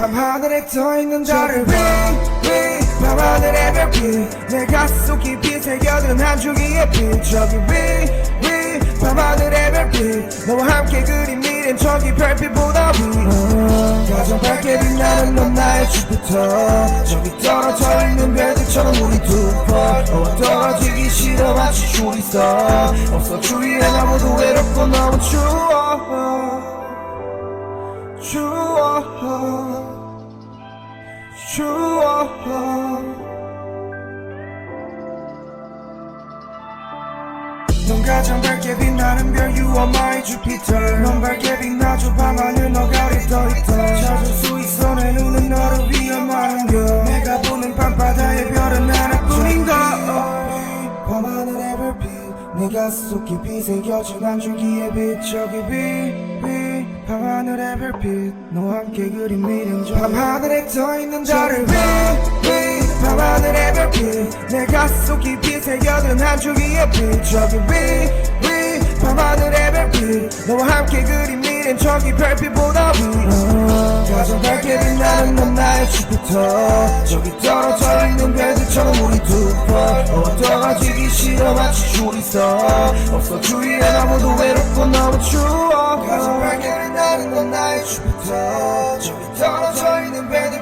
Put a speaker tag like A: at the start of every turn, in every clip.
A: 밤하늘에 떠있는 달을 봐 위, 밤하늘의 별빛. 내 가슴 깊이 새겨든 한 줄기의 빛. 저기 위, 위 밤하늘의 별빛. 너와 함께 그린 미래는 저기 별빛보다 위. 가장 밝게 빛나는 넌 나의 주피터. 저기 떨어져 있는 별들처럼 우리 두번. 너와 떨어지기 싫어 마치 줄이 서. 없어 주위에 나 모두 외롭고 너무 추워 추워 넌 가장 밝게 빛나는 별 You are my Jupiter. 넌 밝게 빛나줘 밤하늘 너가 어디 떠있다 찾을 수 있어 내 눈은 너를 위한 마음겨. 내가 보는 밤바다의 별은 하나뿐인가? 밤하늘의 별빛 내 가슴 속 깊이 새겨진 한 줄기의 빛 저기 빛 빛 밤하늘의 별빛 너와 함께 그린 미련 저 밤하늘에 떠있는 달을 빛빛 밤하늘의 별빛 내 가슴 속 깊이 새겨든 한 줄기의 빛. 저기 빛빛 밤하늘의 별빛 너와 함께 그린 미련 저기 별빛보다 위. 가장 밝게 빛나는 넌 나의 주피터. 저기 떨어져 있는 별들처럼 우리 두번. 떨어지기 싫어 마치 줄이 서. 없어 주위에 나 모두 외롭고 너무 추워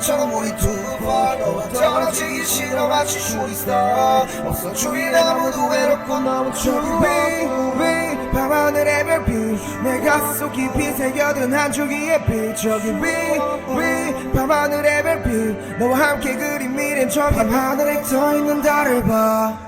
A: 별들처럼 우리 두번 떨어지기 싫어 마치 서 없어 나 모두 외롭고 너무 추워 위 밤하늘의 별빛. 내 가슴 속 깊이 새겨든 한 줄기의 빛. 저기 위위 밤하늘의 별빛. 너와 함께 그린 미래는 저기 밤하늘에 떠있는 달을 봐